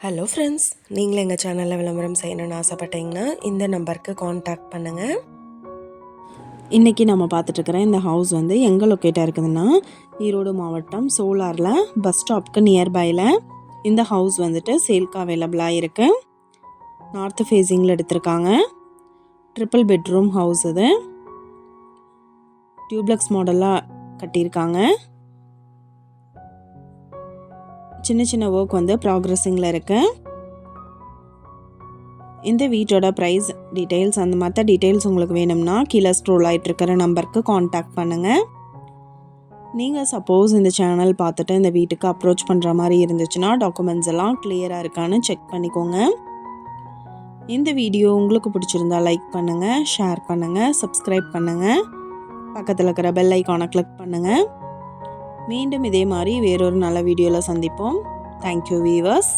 Hello friends நீங்களும் எங்கள் சேனலில் விளம்பரம் செய்யணும்னு ஆசைப்பட்டீங்கன்னா இந்த நம்பருக்கு காண்டாக்ட் பண்ணுங்கள் இன்றைக்கி நம்ம பார்த்துட்ருக்குற இந்த ஹவுஸ் வந்து எங்கே லொக்கேட்டாக இருக்குதுன்னா ஈரோடு மாவட்டம் சோலாரில் பஸ் ஸ்டாப்க்கு நியர்பையில் இந்த ஹவுஸ் வந்துட்டு சேல்க்கு அவைலபிளாக இருக்குது நார்த்து ஃபேஸிங்கில் எடுத்திருக்காங்க. ட்ரிபிள் பெட்ரூம் ஹவுஸ் இது. டியூப்ளெக்ஸ் மாடலாக கட்டியிருக்காங்க. சின்ன சின்ன ஒர்க் வந்து ப்ராக்ரெஸிங்கில் இருக்குது இந்த வீட்டோட ப்ரைஸ் டீட்டெயில்ஸ் அந்த மற்ற டீட்டெயில்ஸ் உங்களுக்கு வேணும்னா கீழே ஸ்க்ரோல் ஆகிட்டு இருக்கிற நம்பருக்கு காண்டாக்ட் பண்ணுங்கள் நீங்கள் சப்போஸ் இந்த சேனல் பார்த்துட்டு இந்த வீட்டுக்கு அப்ரோச் பண்ணுற மாதிரி இருந்துச்சுன்னா டாக்குமெண்ட்ஸ் எல்லாம் கிளியராக இருக்கான்னு செக் பண்ணிக்கோங்க. இந்த வீடியோ உங்களுக்கு பிடிச்சிருந்தா லைக் பண்ணுங்கள் ஷேர் பண்ணுங்கள் சப்ஸ்கிரைப் பண்ணுங்கள் பக்கத்தில் இருக்கிற பெல் ஐக்கானை கிளிக் பண்ணுங்கள் மீண்டும் இதே மாதிரி வேறொரு நல்ல வீடியோவில் சந்திப்போம். Thank you viewers